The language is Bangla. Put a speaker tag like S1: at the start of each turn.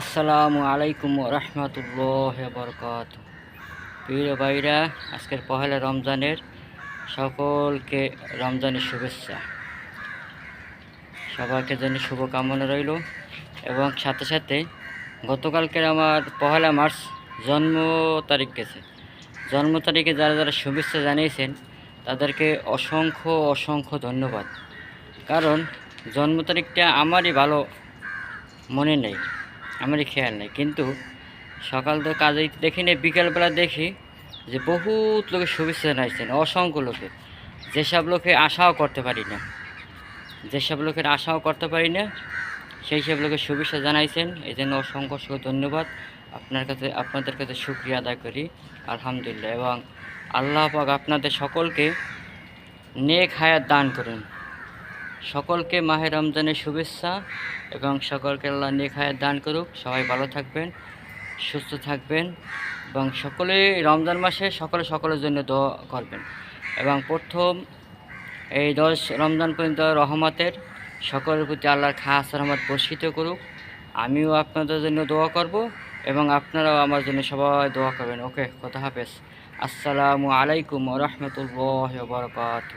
S1: আসসালামু আলাইকুম রহমতুল্লাহ বরকত প্রিয় ভাইরা, আজকের পহেলা রমজানের সকলকে রমজানের শুভেচ্ছা। সবাইকে জন্য শুভকামনা রইল এবং সাথে সাথে গতকালকের আমার পহেলা মার্চ জন্ম তারিখ গেছে। জন্ম তারিখে যারা যারা শুভেচ্ছা জানিয়েছেন, তাদেরকে অসংখ্য অসংখ্য ধন্যবাদ। কারণ জন্ম তারিখটা আমারই ভালো মনে নেই। আমারই খেয়াল নেই। কিন্তু সকাল তো কাজে দেখি নেই বিকালবেলা দেখি যে বহুত লোকের শুভেচ্ছা জানাইছেন, অসংখ্য লোকে। যেসব লোকে আশাও করতে পারি না, যেসব লোকের আশাও করতে পারি না, সেই সব লোকের শুভেচ্ছা জানাইছেন। এই জন্য অসংখ্য অসংখ্য ধন্যবাদ। আপনার কাছে, আপনাদের কাছে শুক্রিয়া আদায় করি। আলহামদুলিল্লাহ। এবং আল্লাহ পাক আপনাদের সকলকে নেক হায়াত দান করুন। সকলকে মাহে রমজানের শুভেচ্ছা এবং সকলকে আল্লাহ হায়াত দান করুক। সবাই ভালো থাকবেন, সুস্থ থাকবেন এবং সকলে রমজান মাসে সকলে সকলের জন্য দোয়া করবেন। এবং প্রথম এই দশ রমজান পর্যন্ত রহমতের সকলের প্রতি আল্লাহর খাস রহমত বর্ষিত করুক। আমিও আপনাদের জন্য দোয়া করব এবং আপনারাও আমার জন্য সবাই দোয়া করবেন। ওকে, কথা হাফেজ। আসসালামু আলাইকুম রহমতুল্লাহ বরকাত